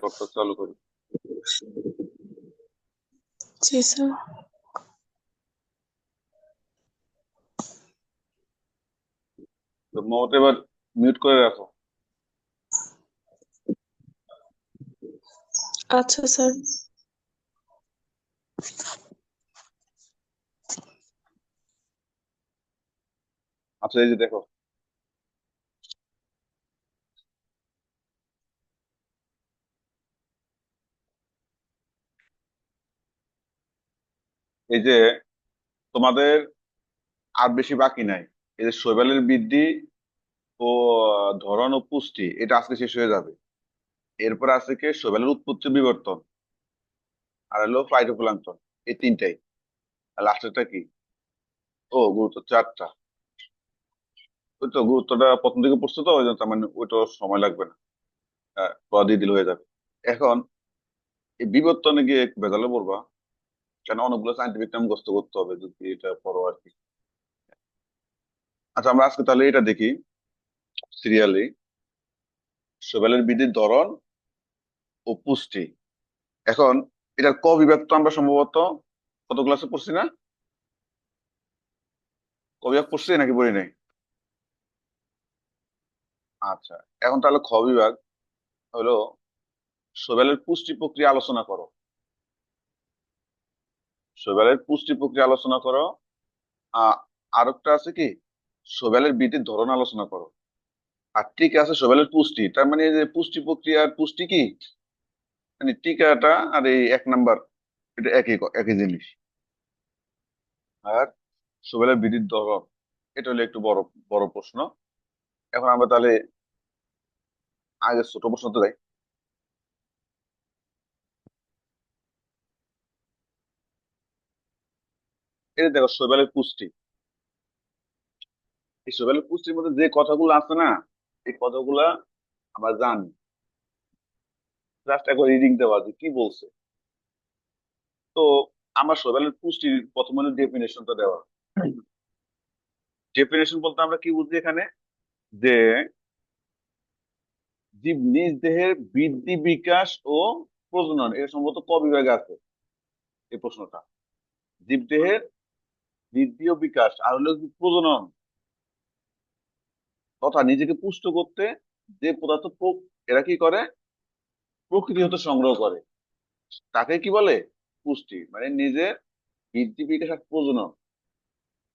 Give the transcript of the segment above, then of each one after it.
রেকর্ডটা চালু করি। জি স্যার। এবার মিউট করে রাখো। আচ্ছা স্যার। আচ্ছা এই যে দেখো এই যে তোমাদের আর বেশি বাকি নাই। এই যে শৈবালের বৃদ্ধি ও ধরন ও পুষ্টি, এটা আজকে শেষ হয়ে যাবে। এরপর আছে কি শৈবালের উৎপত্তি বিবর্তন আর হলো ফাইটোপ্লাঙ্কটন এই তিনটাই। আর লাস্টেরটা কি? ও, গুরুত্ব চারটা। ওই তো গুরুত্বটা প্রথম দিকে পড়ছে তো, ওই জন্য মানে ওইটা সময় লাগবে না। হ্যাঁ দিলে হয়ে যাবে। এখন এই বিবর্তনে গিয়ে ভেজালে পড়বা কেন অনেকগুলো সাইন্টিফিক টার্ম মুখস্থ করতে হবে যদি এটা পড়ো আর কি। আচ্ছা আমরা আজকে তাহলে এটা দেখি সিরিয়ালি শৈবালের বৃদ্ধির ধরন ও পুষ্টি। এখন, এটার ক বিভাগ তো আমরা সম্ভবত কত ক্লাসে পড়ছি না? ক বিভাগ পড়ছি নাকি পড়ি নাই? আচ্ছা এখন তাহলে খ বিভাগ হলো শৈবালের পুষ্টি প্রক্রিয়া আলোচনা করো। শৈবালের পুষ্টি প্রক্রিয়া আলোচনা করো। আহ আরেকটা আছে কি? শৈবালের বৃদ্ধির ধরন আলোচনা করো। আর টিকা আছে শৈবালের পুষ্টি। তার মানে যে পুষ্টি প্রক্রিয়ার পুষ্টি কি? মানে টিকাটা আর এই এক নাম্বার, এটা একই একই জিনিস। আর শৈবালের বৃদ্ধির ধরন, এটা হলো একটু বড় বড় প্রশ্ন। এখন আমরা তাহলে আগে ছোট প্রশ্ন তো যাই। এই দেখো শৈবালের পুষ্টি এই শৈবালের পুষ্টির মধ্যে যে কথাগুলো আছে না, এই কথাগুলা আমরা জানি। জাস্ট একবার রিডিং দেওয়া যে কি বলছে? তো আমার শৈবালের পুষ্টির প্রথম ডেফিনেশনটা দেওয়া। ডেফিনেশন বলতে আমরা কি বুঝি এখানে? যে জীব নিজ দেহের বৃদ্ধি, বিকাশ ও প্রজনন, এর সম্ভবত ক বিভাগে আছে এই প্রশ্নটা। জীব দেহের ও বিকাশ আর হলো প্রজনন। তথা নিজেকে পুষ্ট করতে যে পদার্থ এরা কি করে? প্রকৃতি হতে সংগ্রহ করে। তাকে কি বলে? পুষ্টি। মানে নিজের বৃদ্ধি বিকাশ আর প্রজনন।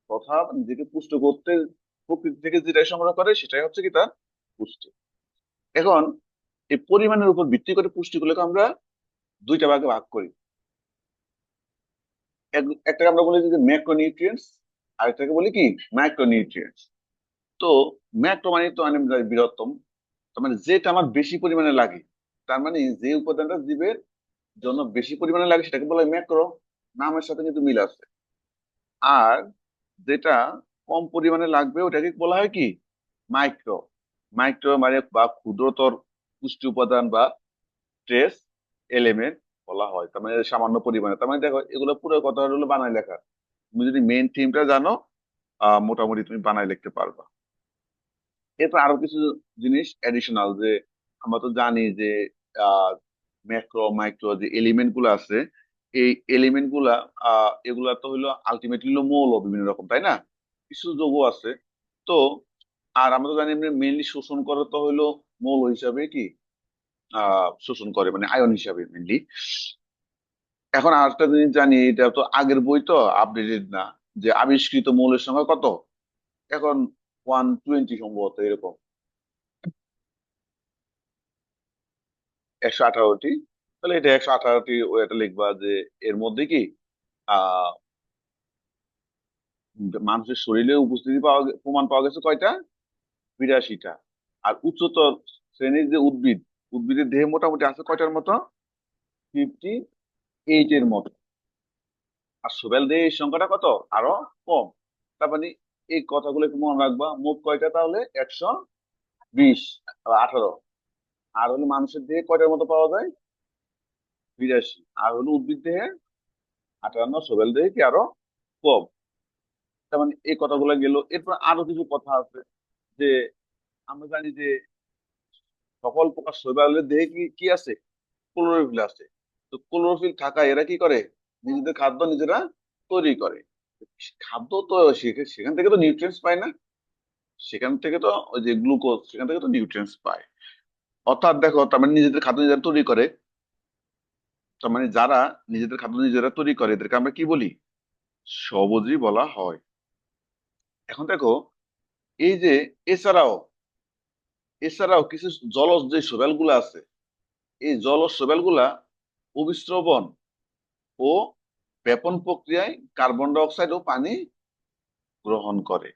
তথা নিজেকে পুষ্ট করতে প্রকৃতি থেকে যেটাই সংগ্রহ করে সেটাই হচ্ছে কি তার পুষ্টি। এখন এই পরিমাণের উপর ভিত্তি করে পুষ্টিগুলোকে আমরা দুইটা ভাগে ভাগ করি। একটাকে আমরা বলি যে ম্যাক্রোনিউট্রিয়েন্টস আর একটাকে বলি কি? মাইক্রোনিউট্রিয়েন্টস তো ম্যাক্রো মানে তো বৃহত্তম, তার মানে যেটা আমার বেশি পরিমাণে লাগে, তার মানে যে উপাদানটা জীবের জন্য বেশি পরিমাণে লাগে সেটাকে বলা হয় ম্যাক্রো নামের সাথে কিন্তু মিল আছে। আর যেটা কম পরিমাণে লাগবে ওটাকে বলা হয় কি? মাইক্রো মাইক্রো মানে বা ক্ষুদ্রতর পুষ্টি উপাদান বা ট্রেস এলিমেন্ট বলা হয়। তার মানে সামান্য পরিমাণে। তার মানে দেখো, এগুলো পুরো কথা হলো বানায় লেখা। তুমি যদি মেইন থিমটা জানো মোটামুটি তুমি বানায় লিখতে পারবা। এরপর আরও কিছু জিনিস এডিশনাল যে আমরা তো জানি যে ম্যাক্রো মাইক্রো যে এলিমেন্টগুলো আছে, এই এলিমেন্টগুলা এগুলা তো হইল আলটিমেটলি হলো মৌল বিভিন্ন রকম, তাই না? কিছু যৌগ আছে। তো, আর আমরা তো জানি মেইনলি শোষণ করে তো হইল মৌল হিসাবে কি? শোষণ করে মানে আয়ন হিসাবে মেইনলি এখন আরেকটা জিনিস জানি, এটা তো আগের বই তো, আপডেটেড না, যে আবিষ্কৃত মৌলের সংখ্যা কত? এখন ওয়ান টোয়েন্টি সম্ভবত এরকম। একশো আঠারোটি। তাহলে এটা একশো আঠারোটি এটা লিখবা যে এর মধ্যে কি আহ মানুষের শরীরে উপস্থিতি পাওয়া প্রমাণ পাওয়া গেছে কয়টা? বিরাশিটা। আর উচ্চতর শ্রেণির যে উদ্ভিদ উদ্ভিদের দেহে মোটামুটি আছে কয়টার মতো? ফিফটি এইট এর মতো। আর শোবেল দেহের সংখ্যাটা কত? আরও কম। তার মানে এই কথাগুলো একটু মনে রাখবা। মোট কয়টা তাহলে? একশো বিশ আঠারো। আর হলো মানুষের দেহে কয়টার মতো পাওয়া যায়? বিরাশি। আর হলো উদ্ভিদ দেহে? আটান্ন। শোবেল দেহে কি আরও কম? তার মানে এই কথাগুলো গেল। এরপর আরও কিছু কথা আছে যে আমরা জানি যে সকল প্রকার শৈবালের দেহে কি কি আছে? ক্লোরোফিল আছে। তো ক্লোরোফিল থাকায় এরা কি করে? নিজেদের খাদ্য নিজেরা তৈরি করে। খাদ্য তো সেখান থেকে তো নিউট্রিয়েন্টস পায় না। সেখান থেকে তো ওই যে গ্লুকোজ সেখান থেকে তো নিউট্রিয়েন্টস পায়। অর্থাৎ দেখো, তার মানে নিজেদের খাদ্য নিজেরা তৈরি করে। তার মানে যারা নিজেদের খাদ্য নিজেরা তৈরি করে, এদেরকে আমরা কি বলি? স্বভোজী বলা হয়। এখন দেখো, এই যে এছাড়াও এছাড়াও কিছু জলজ যে শৈবালগুলা আছে, এই জলজ শৈবালগুলা অবিশ্রবণ ও ব্যাপন প্রক্রিয়ায় কার্বন ডাই অক্সাইড ও পানি গ্রহণ করে।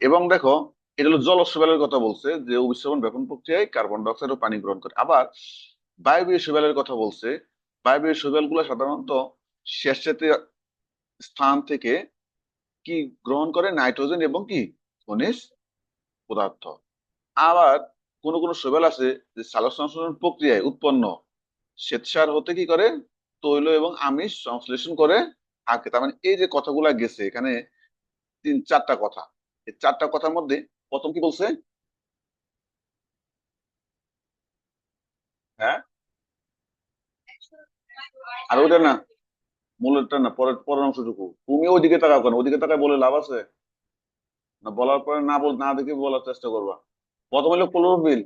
এবং দেখো, এটা হলো জলজ শৈবালের কথা বলছে যে অবিশ্রবণ ব্যাপন প্রক্রিয়ায় কার্বন ডাই অক্সাইড ও পানি গ্রহণ করে। আবার বায়বীয় শৈবালের কথা বলছে, বায়বীয় শৈবালগুলা সাধারণত স্বেচ্ছাতে স্থান থেকে কি গ্রহণ করে? নাইট্রোজেন এবং কি? খনিজ পদার্থ। আবার কোন কোন শৈবাল আছে যে সালোক সংশ্লেষণ প্রক্রিয়ায় উৎপন্ন শ্বেতসার হতে কি করে? তৈল এবং আমিষ সংশ্লেষণ করে থাকে। তার মানে এই যে কথাগুলা গেছে, এখানে তিন চারটা কথা। এই চারটা কথার মধ্যে প্রথম কি বলছে? হ্যাঁ? আর ওটা না, মূলেরটা না, পরের পরের অংশটুকু। তুমি ওইদিকে তাকাও কেন? ওইদিকে তাকায় বলে লাভ আছে? না বলার পরে না বল, না দেখে বলার চেষ্টা করবা। প্রথম হলো ক্লোরোফিল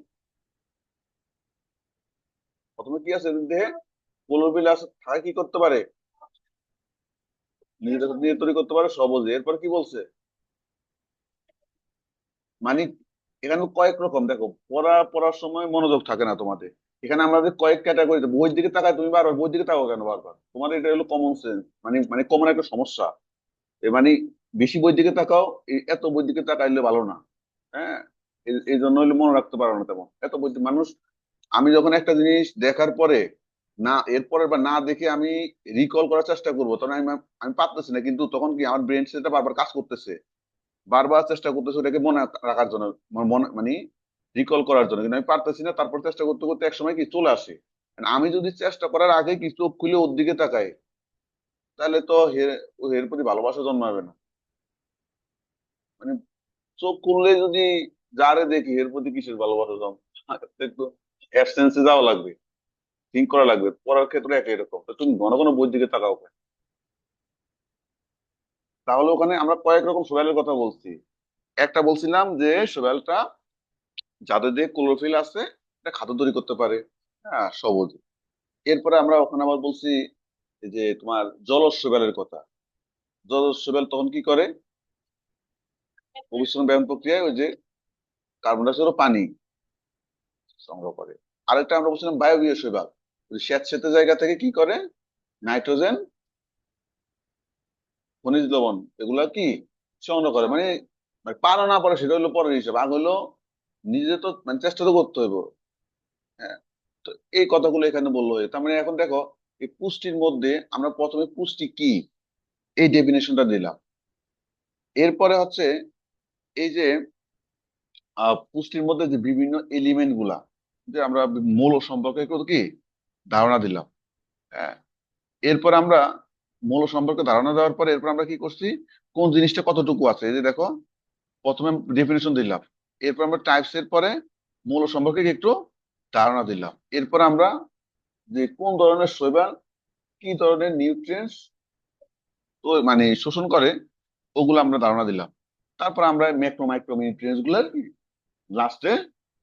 প্রথমে কি আছে দেহে? ক্লোরোফিল আছে, থাকে কি করতে পারে? তৈরি করতে পারে সবজে এরপর কি বলছে? মানে এখানে কয়েক রকম, দেখো, পড়া, পড়ার সময় মনোযোগ থাকে না তোমাদের। এখানে আমাদের কয়েক ক্যাটাগরি বইয়ের দিকে তাকায় তুমি বারবার বইয়ের দিকে তাকাও কেন বারবার? তোমার এটা হলো কমন সেন্স মানে মানে কমন একটা সমস্যা। মানে বেশি বইয়ের দিকে তাকাও এত বইয়ের দিকে তাকাইলে ভালো না। হ্যাঁ? এই- জন্য হলে মনে রাখতে পারো না তেমন। এত বই মানুষ, আমি যখন একটা জিনিস দেখার পরে না এরপরে বা না দেখে আমি রিকল করার চেষ্টা করব, তখন আমি আমি পারতেছি না। কিন্তু তখন কি আমার ব্রেন সেটা বারবার কাজ করতেছে? বারবার চেষ্টা করতেছে ওটাকে মনে রাখার জন্য মানে মনে রিকল করার জন্য। কিন্তু আমি পারতেছি না, তারপর চেষ্টা করতে করতে একসময় কি চলে আসে। আমি যদি চেষ্টা করার আগে কি চোখ খুলে ওর দিকে তাকাই, তাহলে তো হের প্রতি ভালোবাসা জন্মাবে না। মানে চোখ খুললে যদি যারে দেখি এর প্রতি কিসের ভালোবাসা জন্ম একটু অ্যাবসেন্সে যাওয়া লাগবে থিঙ্ক করা লাগবে, পড়ার ক্ষেত্রে একই রকম। তুমি ঘন ঘন বইয়ের দিকে তাকাও তাহলে ওখানে আমরা কয়েক রকম সোশ্যালের কথা বলছি। একটা বলছিলাম যে সোশ্যালটা যাদের দিয়ে ক্লোরোফিল আছে এটা খাদ্য তৈরি করতে পারে। হ্যাঁ সবুজ এরপরে আমরা ওখানে আবার বলছি যে তোমার জলজ শৈবালের কথা। জলজ শৈবাল তখন কি করে? অবিশ্রম ব্যায়াম প্রক্রিয়ায় ওই যে কার্বন ডাইঅক্সাইড পানি সংগ্রহ করে। আরেকটা আমরা বলছিলাম বায়বীয় শৈবাল ওই স্যাঁতসেঁতে জায়গা থেকে কি করে? নাইট্রোজেন, খনিজ লবণ, এগুলা কি? সংগ্রহ করে। মানে মানে পারো না পারে সেটা হলো পরের হিসাব। আগ হলো নিজে তো মানে চেষ্টা তো করতে হইব। হ্যাঁ তো এই কথাগুলো এখানে বলল তার মানে এখন দেখো, এই পুষ্টির মধ্যে আমরা প্রথমে পুষ্টি কি? এই ডেফিনেশনটা দিলাম। এরপরে হচ্ছে, এই যে পুষ্টির মধ্যে যে বিভিন্ন এলিমেন্টগুলা, যে আমরা মৌল সম্পর্কে কি? ধারণা দিলাম। হ্যাঁ। এরপর আমরা মৌল সম্পর্কে ধারণা দেওয়ার পরে এরপর আমরা কি করছি? কোন জিনিসটা কতটুকু আছে? এই যে দেখো, প্রথমে ডেফিনেশন দিলাম। এরপর আমরা টাইপস এর পরে মৌল সম্পর্কে একটু ধারণা দিলাম। এরপর আমরা যে কোন ধরনের শৈবাল কি ধরনের নিউট্রিয়েন্টস তো মানে শোষণ করে, ওগুলো আমরা ধারণা দিলাম। তারপর আমরা ম্যাক্রো মাইক্রো নিউট্রিয়েন্টসগুলোর লাস্টে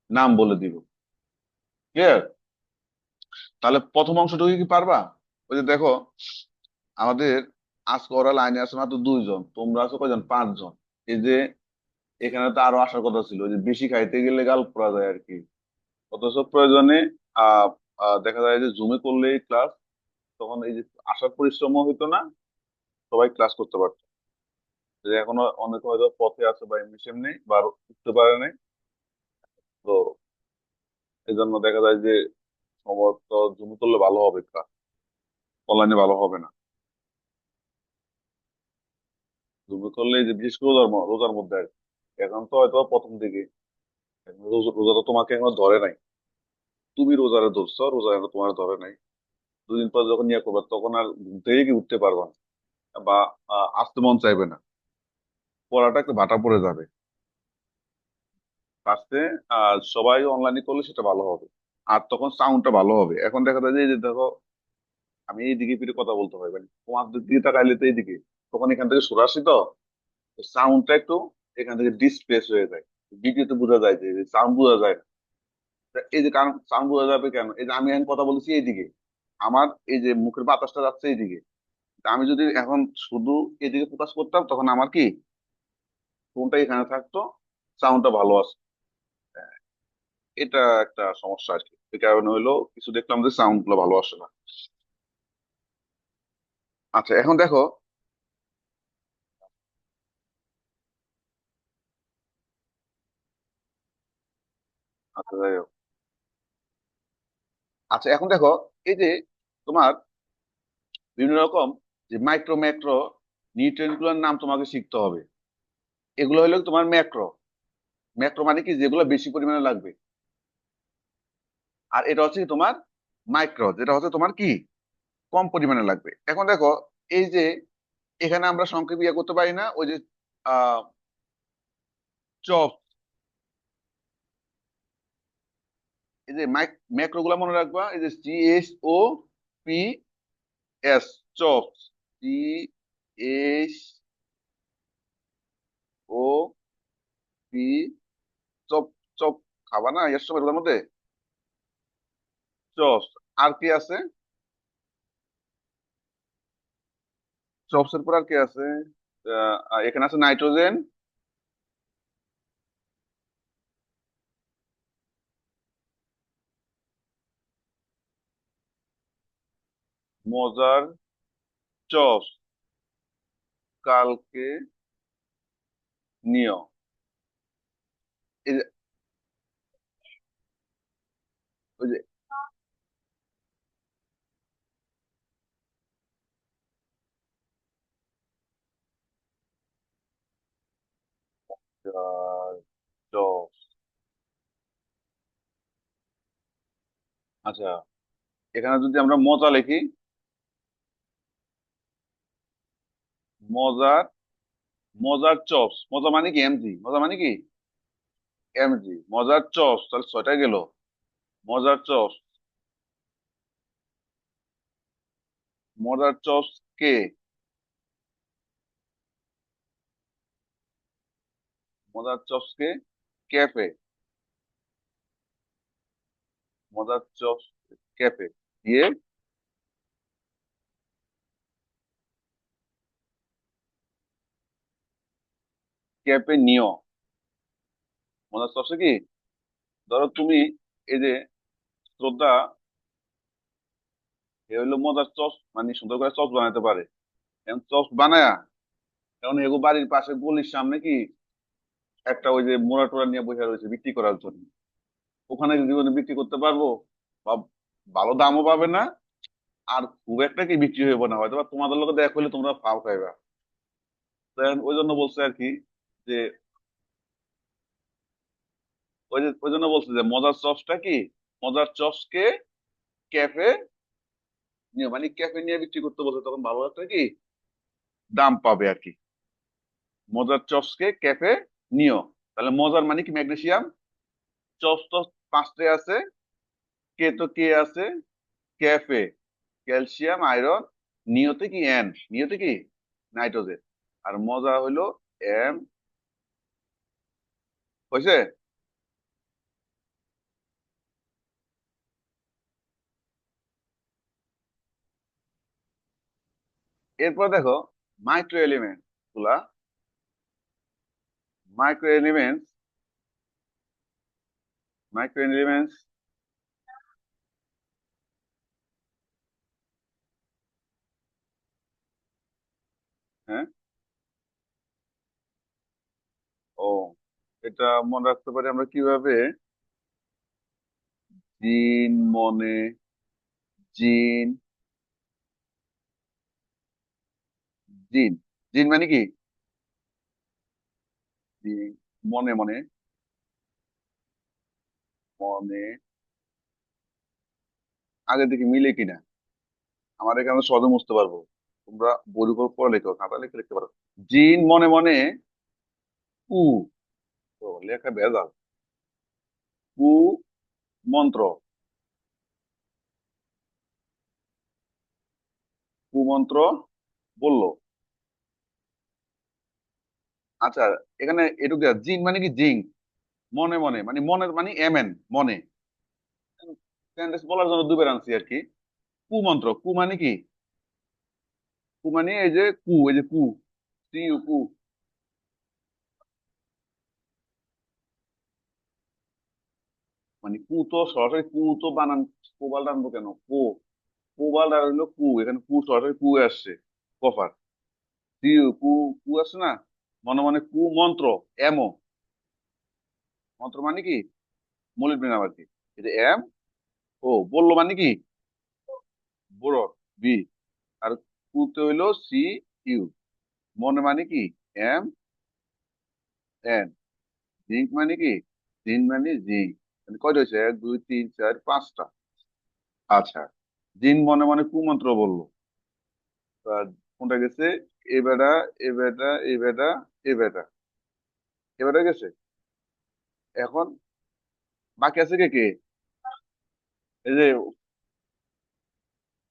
নাম বলে দিব। ক্লিয়ার তাহলে প্রথম অংশটুকু কি পারবা? ওই যে দেখো, আমাদের আজকে ওরা লাইনে আছে মাত্র দুইজন, তোমরা আছো কয়জন? পাঁচজন। এই যে এখানে তো আরও আসার কথা ছিল যে বেশি খাইতে গেলে গাল পড়া যায় আর কি। অথচ প্রয়োজনে দেখা যায় যে জুমে করলেই ক্লাস তখন এই যে আসার পরিশ্রমও হইতো না, সবাই ক্লাস করতে পারতো। এখনও অনেকে হয়তো পথে আছে বা এমনি সেমনি বা উঠতে পারে নাই। তো এই জন্য দেখা যায় যে সম্ভবত জুমে করলে ভালো হবে অনলাইনে ভালো হবে না। জুমে করলে যে বিশেষ করে রোজার রোজার মধ্যে আর এখন তো হয়তো প্রথম দিকে। রোজা তো তোমাকে এখনও ধরে নাই। তুমি রোজারে ধরছো, রোজা এখনও তোমার ধরে নাই। দুদিন পর যখন ইয়ে করবে তখন আর ঘুম থেকে কি উঠতে পারবা না। বা আসতে মন চাইবে না। পড়াটা একটু ভাটা পড়ে যাবে। ফার্স্টে আর সবাই অনলাইনে করলে সেটা ভালো হবে। আর তখন সাউন্ডটা ভালো হবে। এখন দেখা যায় যে দেখো, আমি এইদিকে ফিরে কথা বলতে হয়। মানে তোমার দিকে তাকাইলে তো এইদিকে। তখন এখান থেকে সরাসরি তো সাউন্ডটা একটু এখান থেকে ডিসপ্লেস হয়ে যায়। ভিডিওতে বোঝা যায় যে সাউন্ড বোঝা যায় না। এই যে কারণ সাউন্ড বোঝা যাবে কেন? এই যে আমি এখন কথা বলছি এইদিকে। আমার এই যে মুখের বাতাসটা যাচ্ছে এইদিকে। আমি যদি এখন শুধু এদিকে ফোকাস করতাম, তখন আমার কি? ফোনটা এখানে থাকতো সাউন্ডটা ভালো আসে এটা একটা সমস্যা আর কি এই কারণে হলো কিছু দেখলাম যে সাউন্ডগুলো ভালো আসে না। আচ্ছা এখন দেখো। আচ্ছা যাই হোক। আচ্ছা এখন দেখো, এই যে তোমার বিভিন্ন রকম যে মাইক্রো ম্যাক্রো নিউট্রিয়েন্টগুলোর নাম তোমাকে শিখতে হবে। এগুলো হলো তোমার ম্যাক্রো ম্যাক্রো মানে কি? যেগুলো বেশি পরিমাণে লাগবে। আর এটা হচ্ছে তোমার মাইক্রো যেটা হচ্ছে তোমার কি? কম পরিমাণে লাগবে। এখন দেখো, এই যে এখানে আমরা সংক্ষেপ ইয়ে করতে পারি না, ওই যে চপ এই যে ম্যাক্রো গুলা মনে রাখবা, এই যে C S O P S chop C S O P chop chop খাবা না এর সময় মধ্যে? চপস আর কি আছে? চপস এর পর আর কি আছে? এখানে আছে নাইট্রোজেন মজার চপস কালকে এই ওই যে চপস আচ্ছা এখানে যদি আমরা মজা লিখি, মজার মজার চপস মজা মানে কি? এমজি মজা মানে কি? এমজি মজার চপস তাহলে ছয়টা গেল। মজার চপস মজার চপস কে? মজার চপস কে ক্যাফে। মজার চপস ক্যাফে দিয়ে ক্যাফে নিও। মজার চপসে কি? ধরো তুমি এই যে শ্রদ্ধা, এ হইল মজার চপস মানে সুন্দর করে চপস বানাতে পারে। এখন চপস বানায়া, এখন এগো বাড়ির পাশে গলির সামনে কি একটা ওই যে মোড়া টোড়া নিয়ে বসে রয়েছে বিক্রি করার জন্য। ওখানে জীবনে বিক্রি করতে পারব, বা ভালো দামও পাবে না, আর খুব একটা কি বিক্রি হইব না হয়তো বা তোমাদের লোকে দেখা হলে তোমরা ফাও খাইবা। ওই জন্য বলছে আর কি যে, ওই যে, ওই জন্য বলছে যে, মজার চপসটা কি? মজার চপসকে ক্যাফে নিয়ে মানে ক্যাফে নিয়ে বিক্রি করতে বলছে, তখন ভালো একটা কি? দাম পাবে আর কি। মজার চপসকে ক্যাফে নিও। তাহলে মজার মানে কি? ম্যাগনেসিয়াম? চপস তো পাঁচটায় আছে। কে তো কে আছে? ক্যাফে, ক্যালসিয়াম, আয়রন নিয়তে কি? এন নিয়তে কি? নাইট্রোজেন। আর মজা হইল এম হয়েছে এরপর দেখো মাইক্রো এলিমেন্টগুলা মাইক্রো এলিমেন্টস মাইক্রো এলিমেন্টস হ্যাঁ? ও, এটা মনে রাখতে পারি আমরা কীভাবে? জিন মনে, জিন জিন জিন মানে কি? আপনি মনে মনে মনে আগে থেকে মিলে কিনা, আমার এখানে সহজে বুঝতে পারব। তোমরা বই উপর পড়ে লেখো, খাতা লিখে লিখতে পারো। জিন মনে মনে, উ তো লেখা ভেজাল। উ, মন্ত্র। কুমন্ত্র বলল। আচ্ছা এখানে এটুকু জিন মানে কি জিং মনে মনে মানে মনের মানে এমেন, মনে। সেন্টেন্স বলার জন্য দুবার আনছি আর কি। কু মন্ত্র, কু মানে কি? কু মানে এই যে কু, এই যে কু সি কু। মানে কু তো সরাসরি কু তো বানান, কোবাল টানবো কেন? কো, কোবাল আর হইল কু, এখানে কু সরাসরি কু আসছে কফার সি কু কু আসছে না? মনে মনে কু মন্ত্র এমো মন্ত্র মানে কি? মৌলিক বিনাম আর কি? এম ও, বলল মানে কি? বড় বি। আর কুতে হইল সি, ইউ। মনে মানে কি? M, N. জিঙ্ক মানে কি? জিন মানে জিঙ্ক। মানে কয়টা হয়েছে এক, দুই, তিন, চার, পাঁচটা। আচ্ছা জিন মনে মনে কুমন্ত্র বলল। কোনটা গেছে? এ বেটা এ বেটা এ বেটা এ বেটা এ গেছে? এখন বাকি আছে কে কে? এই যে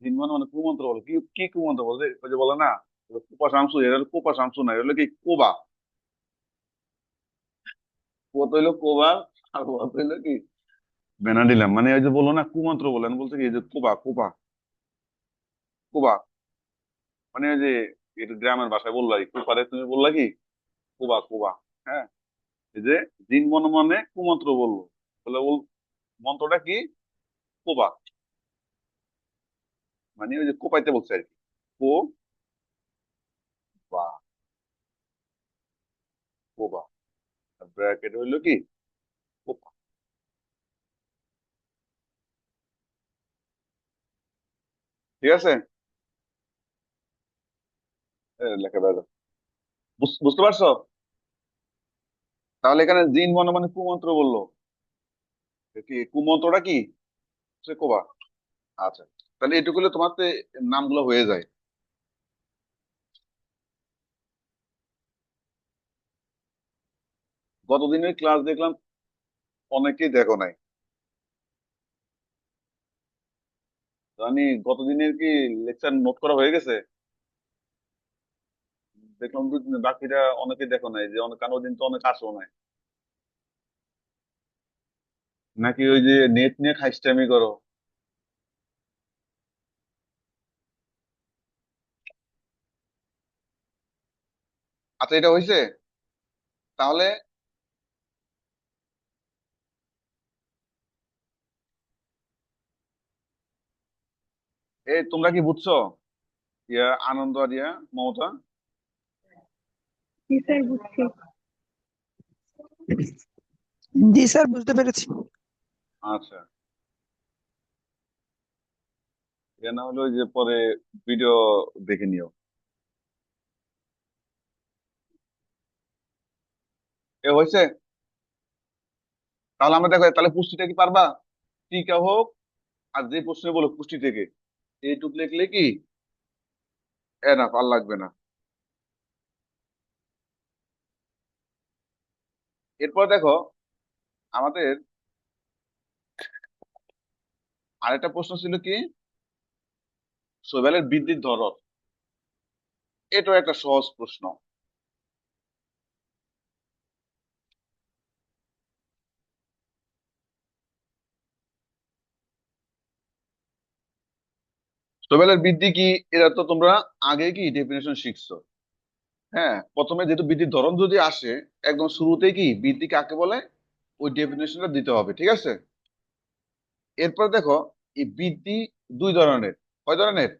জিন মানে মনে কুমন্ত্র বলো। কি কি কুমন্ত্র বলছে ওই যে বলে না কোপা শামসু এটা হলো কোপা শামসু না এটা কি কোবা? কত হইল কোবা, আর কত হইল কি? বেনা দিলাম মানে ওই যে বলল না, কুমন্ত্র বলেন বলছে কি, এই যে কোবা কোপা কোবা। মানে ওই যে, এটা গ্রামের ভাষায় বললা কি, কোপারে তুমি বললা কি? কোবা কোবা। হ্যাঁ। এই যে জিন মনে মনে কুমন্ত্র বলল। বলে বল মন্ত্রটা কি? কোবা। মানে ওই যে কোপাইতে বলছে আর কি। কো বা। কোবা। ব্র্যাকেট হইল কি? কোপা। ঠিক আছে? লেখা বুঝতে পারছ? তাহলে এখানে জিন মনে মনে কুমন্ত্র বলল। কি, কুমন্ত্রটা কি? সে কোবা আচ্ছা তাহলে এটুকু তোমার তো নামগুলো হয়ে যায়। গতদিনের ক্লাস দেখলাম অনেকেই দেখো নাই। জানি গতদিনের কি লেকচার নোট করা হয়ে গেছে? দেখলাম দু তিন- বাকিরা অনেকে দেখো নাই, যে অনেক কারও দিন তো অনেক আসো নাই। নাকি ওই যে নেট নিয়ে খাইস্টামি করো? আচ্ছা এটা হয়েছে তাহলে এই তোমরা কি বুঝছ? ইয়া আনন্দ আর ইয়া মমতা? জি স্যার বুঝছি। জি স্যার বুঝতে পেরেছি। আচ্ছা। না হলে যে পরে ভিডিও দেখে নিও। এ হয়েছে? তাহলে আমরা দেখো তাহলে পুষ্টিটা কি পারবা? টিকা হোক আর যে প্রশ্নে বলো পুষ্টি থেকে। এইটুক লিখলে কি? এনাফ আর লাগবে না। এরপর দেখো, আমাদের আরেকটা প্রশ্ন ছিল কি? শৈবালের বৃদ্ধির ধরন। এটাও একটা সহজ প্রশ্ন। শৈবালের বৃদ্ধি কি? এটা তো তোমরা আগে কি ডেফিনেশন শিখছো। হ্যাঁ প্রথমে যেহেতু বৃদ্ধির ধরন যদি আসে, একদম শুরুতে কি বৃদ্ধি কাকে বলে? ওই ডেফিনেশনটা দিতে হবে, ঠিক আছে? এরপর দেখো, এই বৃদ্ধি দুই ধরনের, কয় ধরনের?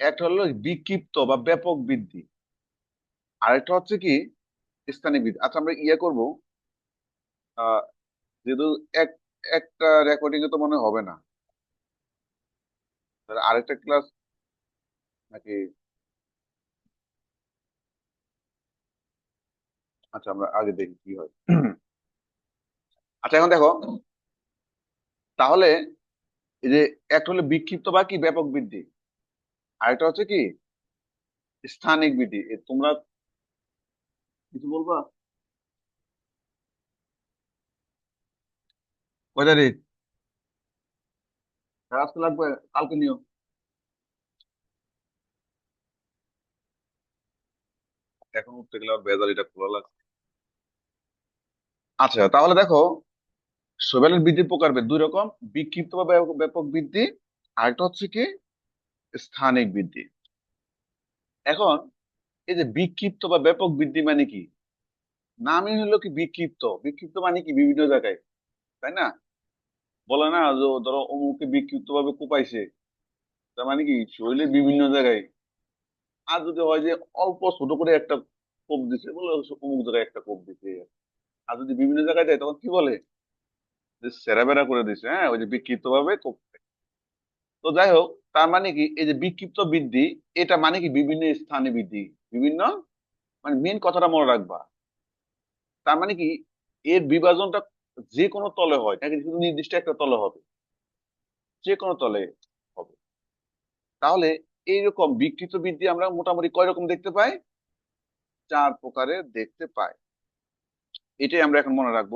একটা হলো বিক্ষিপ্ত বা ব্যাপক বৃদ্ধি আরেকটা হচ্ছে কি স্থানীয় বৃদ্ধি আচ্ছা আমরা ইয়ে করব। যেহেতু এক, একটা রেকর্ডিং এ তো মনে হবে না। আরেকটা ক্লাস নাকি আচ্ছা আমরা আগে দেখি কি হয়। আচ্ছা এখন দেখো। তাহলে এই যে একটা হলো বিক্ষিপ্ত বা কি? ব্যাপক বৃদ্ধি। আরেকটা হচ্ছে কি? স্থানিক বৃদ্ধি। তোমরা কিছু বলবা? কয় তারিখ আজকে লাগবে, কালকে নিও। এখন উঠতে গেলে আমার বেজালিটা খোলা লাগছে। আচ্ছা তাহলে দেখো সোবেলের বৃদ্ধির প্রকারভেদ দুই রকম বিক্ষিপ্ত বা ব্যাপক ব্যাপক বৃদ্ধি, আরেকটা হচ্ছে কি, স্থানিক বৃদ্ধি। এখন, এই যে বিক্ষিপ্ত বা ব্যাপক বৃদ্ধি মানে কি? নামই হলো কি বিক্ষিপ্ত। বিক্ষিপ্ত মানে কি? বিভিন্ন জায়গায়, তাই না? বলে না যে, ধরো, অমুকে বিক্ষিপ্ত ভাবে কোপাইছে। তার মানে কি? শরীরের বিভিন্ন জায়গায়। আর যদি হয় যে, অল্প ছোট করে একটা কোপ দিছে, বলে অমুক জায়গায় একটা কোপ দিছে। আর যদি বিভিন্ন জায়গায় যায়, তখন কি বলে? যে সেরাবেরা করে দিছে হ্যাঁ? ওই যে বিক্ষিপ্ত ভাবে তো যাই হোক, তার মানে কি? এই যে বিক্ষিপ্ত বৃদ্ধি, এটা মানে কি? বিভিন্ন স্থানে বৃদ্ধি। বিভিন্ন? মানে মেন কথাটা মনে রাখবা। তার মানে কি? এর বিভাজনটা যে কোনো তলে হয়, নাকি শুধু নির্দিষ্ট একটা তলে হবে? যে কোনো তলে হবে। তাহলে এইরকম বিকৃত বৃদ্ধি আমরা মোটামুটি কয় রকম দেখতে পাই? চার প্রকারের দেখতে পাই। এটাই আমরা এখন মনে রাখব।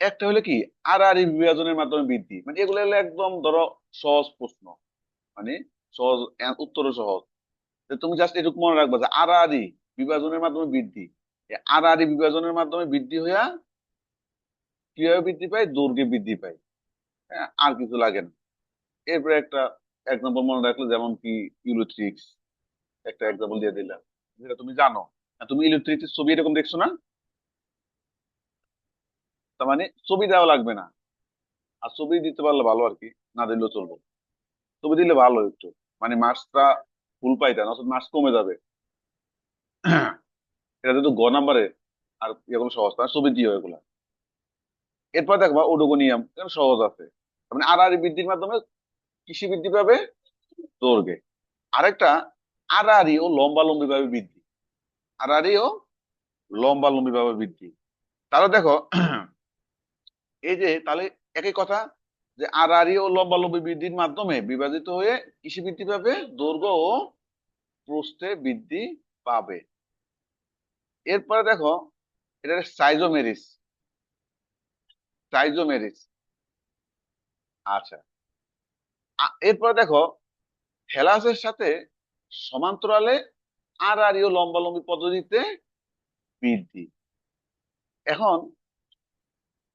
একটা হলো কি আর আর বিভাজনের মাধ্যমে বৃদ্ধি। মানে এগুলো হলো একদম ধরো সহজ প্রশ্ন। মানে সহজ আহ, উত্তরও সহজ। তুমি জাস্ট এটুকু মনে রাখবা যে আর আর বিভাজনের মাধ্যমে বৃদ্ধি। আর আর বিভাজনের মাধ্যমে বৃদ্ধি হইয়া কীভাবে বৃদ্ধি পায়? দৈর্ঘ্যে বৃদ্ধি পায়। হ্যাঁ আর কিছু লাগে না। এরপরে একটা এক্সাম্পল মনে রাখলে যেমন কি ইলেকট্রিক্স। একটা এক্সাম্পল দিয়ে দিলাম। যেটা তুমি জানো। তুমি ইলেকট্রিক্স ছবি এরকম দেখছ না? তার মানে ছবি দেওয়া লাগবে না। আর ছবি দিতে পারলে ভালো আর কি, না দিলেও চলবে। ছবি দিলে ভালো একটু। মানে মার্কসটা ফুল পাইতে না মার্কস কমে যাবে। এটা যেহেতু গ নাম্বারে আর এরকম সহজ না ছবি দিও এগুলা। এরপর দেখবা ওডোগোনিয়াম এখানে সহজ আছে। তার মানে আর আর বৃদ্ধির মাধ্যমে কৃষি বৃদ্ধি পাবে দৈর্ঘ্যে আরেকটা আড়াআড়ি ও লম্বালম্বি ভাবে বৃদ্ধি। আড়াআড়ি ও লম্বালম্বি ভাবে বৃদ্ধি। তাহলে দেখো এই যে তাহলে একই কথা যে আড়াআড়ি ও লম্বালম্বি বৃদ্ধির মাধ্যমে বিভাজিত হয়ে কৃষি বৃদ্ধি পাবে দৈর্ঘ্য ও প্রস্থে বৃদ্ধি পাবে। এরপরে দেখো এটা সাইজোমেরিস সাইজোমেরিস আচ্ছা। এরপরে দেখো, হেলাসের সাথে সমান্তরালে আর আর লম্বালম্বি পদ্ধতিতে বৃদ্ধি। এখন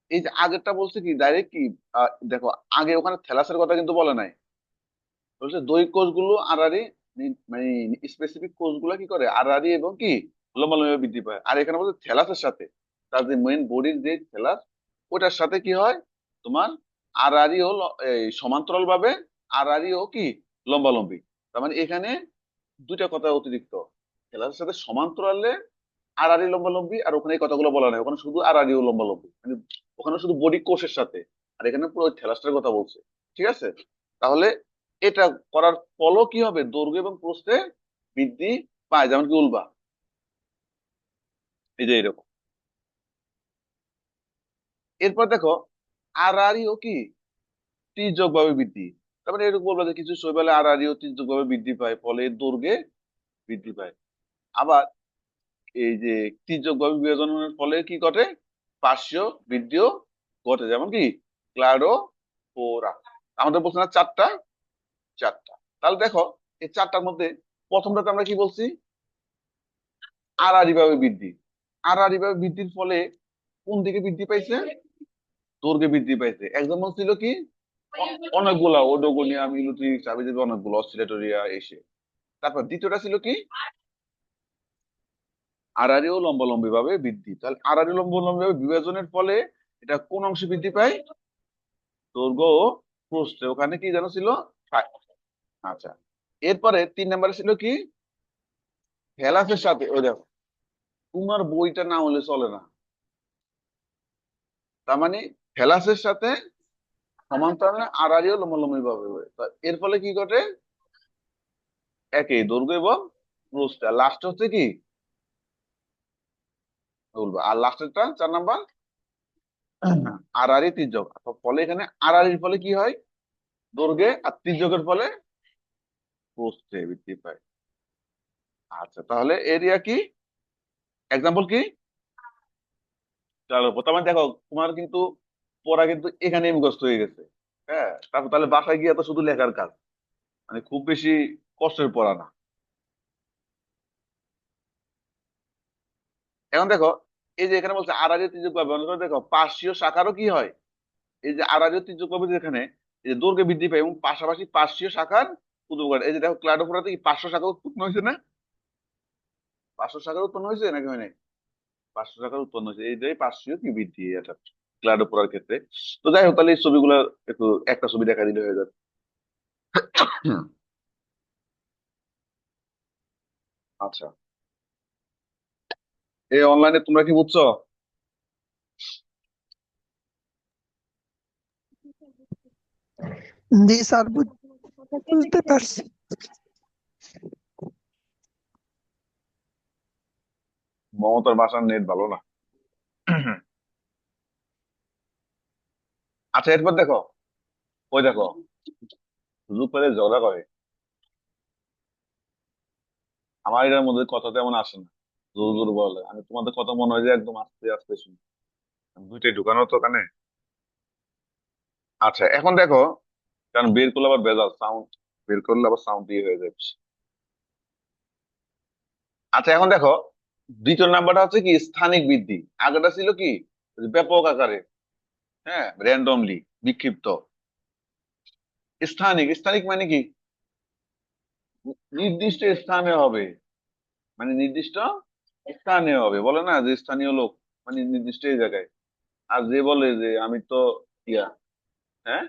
এই যে আগেরটা বলছে কি ডাইরেক্ট কি দেখো, আগে ওখানে থ্যালাসের কথা কিন্তু বলে নাই। বলছে দই কোষগুলো আড়াআড়ি মানে স্পেসিফিক কোষগুলো কি করে? আড়াআড়ি এবং কি লম্বালম্বি বৃদ্ধি পায়। আর এখানে বলছে থ্যালাসের সাথে, তার যে মেইন বডির যে থ্যালাস, ওটার সাথে কি হয়? তোমার আড়াআড়ি ও ল- এই সমান্তরাল ভাবে ও কি, লম্বালম্বি। তার মানে এখানে দুইটা কথা অতিরিক্ত। থ্যালাসের সাথে সমান্তরালে আড়াআড়ি লম্বালম্বি আর ওখানে কথাগুলো বলা নাই। ওখানে শুধু আড়াআড়ি ও লম্বালম্বি। মানে ওখানে শুধু বডি কোষের সাথে। আর এখানে পুরো থ্যালাসটার কথা বলছে। ঠিক আছে? তাহলে এটা করার ফলও কি হবে? দৈর্ঘ্য এবং প্রস্থে বৃদ্ধি পায়, যেমন কি উলবা। এই যে এরকম। এরপর দেখো, আড়াআড়ি ও কি? তির্যক ভাবে বৃদ্ধি। তার মানে এরকম বলব যে কিছু শৈবালে আড়াআড়ি ও তির্যক ভাবে বৃদ্ধি পায়, ফলে দৈর্ঘ্যে বৃদ্ধি পায়। আবার এই যে তির্যক বিভাজনের ফলে কি ঘটে? পার্শ্বীয় বৃদ্ধিও ঘটে। যেমন কি? ক্লাডো পোরা আমাদের বলছে না চারটা? চারটা। তাহলে দেখো, এই চারটার মধ্যে প্রথমটাতে আমরা কি বলছি? আড়াআড়ি ভাবে বৃদ্ধি। আড়াআড়ি ভাবে বৃদ্ধির ফলে কোন দিকে বৃদ্ধি পাইছে? দৈর্ঘ্যে বৃদ্ধি পাইছে। এক্সাম্পল ছিল কি? অনেকগুলা ওডোগোনিয়াম ইলুট্রিক্স আবিজাবি অনেকগুলো অস্ট্রেলেটোরিয়া এসে। তারপর দ্বিতীয়টা ছিল কি? আড়াআড়ি ও লম্বালম্বি ভাবে বৃদ্ধি। তাহলে আড়াআড়ি লম্বালম্বি ভাবে বিভাজনের ফলে এটা কোন অংশে বৃদ্ধি পায়? দৈর্ঘ্য প্রস্থে। ওখানে কি যেন ছিল? আচ্ছা। এরপরে তিন নম্বরে ছিল কি? হেলাসের সাথে, ওই দেখো। তোমার বইটা না হলে চলে না। তার মানে হেলাসের সাথে সমান্তরালে আড়াআড়ি ও লম্বালম্বি ভাবে এর ফলে কি ঘটে? একই দৈর্ঘ্য এবং প্রস্থ। লাস্ট হচ্ছে কি? বলব। আর লাস্টেরটা চার নাম্বার? তির্যক। ফলে এখানে ফলে কি হয়? দৈর্ঘ্যে আর তির্যকের ফলে প্রস্থে বৃদ্ধি পায়। আচ্ছা তাহলে এরিয়া কি? এক্সাম্পল কি? চলো প্রথমে দেখো তোমার কিন্তু পড়া কিন্তু এখানে মুখস্থ হয়ে গেছে। হ্যাঁ তারপর তাহলে বাসায় গিয়ে তো শুধু লেখার কাজ। মানে খুব বেশি কষ্টের পড়া না। এখন দেখো, এই যে এখানে বলছে আড়াই তির্যক ব্যবহার করে দেখো, পার্শ্বীয় শাখারও কি হয়? এই যে আড়াই তির্যক এখানে এই যে দৈর্ঘ্য বৃদ্ধি পায় এবং পাশাপাশি পার্শ্বীয় শাখার উদ্ভব এই যে দেখো ক্লাডোফোরাতে কি পাঁচশো শাখা উৎপন্ন হয়েছে না? পাঁচশো শাখার উৎপন্ন হয়েছে নাকি হয় নাই? পাঁচশো শাখার উৎপন্ন হয়েছে। এইটাই পার্শ্বীয় কি বৃদ্ধি এটা ক্লাডোফোরার ক্ষেত্রে। তো যাই হোক, তাহলে এই ছবিগুলো একটু, একটা ছবি দেখা দিলে হয়ে যাবে। আচ্ছা। এই অনলাইনে তোমরা কি বুঝছ? জি স্যার বুঝতে পারছি। মমতার বাসার নেট ভালো না। আচ্ছা এরপর দেখো। ওই দেখো সুযোগ পেলে ঝগড়া করে। আমার এটার মধ্যে কথা তেমন আসে না। জোর জোর বলে। আমি তোমাদের কথা মনে হয় যে একদম আস্তে আস্তে শুনি। দুইটাই ঢুকানো তো কানে আচ্ছা এখন দেখো, কারণ বের করলে আবার বেজাল সাউন্ড বের করলে আবার সাউন্ড দিয়ে হয়ে যাবে আচ্ছা এখন দেখো, দ্বিতীয় নাম্বারটা হচ্ছে কি, স্থানিক বৃদ্ধি। আগেটা ছিল কি, ব্যাপক আকারে হ্যাঁ র্যান্ডমলি বিক্ষিপ্ত। স্থানিক স্থানিক মানে কি? নির্দিষ্ট স্থানে হবে। মানে নির্দিষ্ট স্থানে হবে, বলে না যে স্থানীয় লোক মানে নির্দিষ্ট এই জায়গায়। আর যে বলে যে আমি তো ইয়া হ্যাঁ?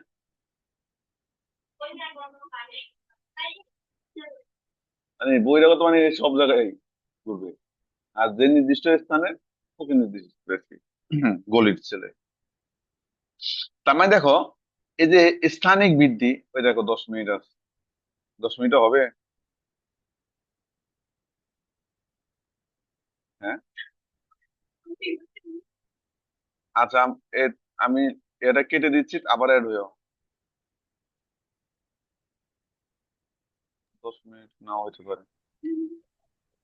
মানে বহিরাগত মানে সব জায়গায় ঘুরবে। আর যে নির্দিষ্ট স্থানে, ওকে নির্দিষ্ট ব্যক্তি গলির ছেলে। তার মানে দেখো, এই যে স্থানিক বৃদ্ধি, ওই দেখো দশ মিনিট আছে। দশ মিনিট হবে হ্যাঁ আচ্ছা আমি এটা কেটে দিচ্ছি আবার অ্যাড হয়েও দশ মিনিট নাও হইতে পারে।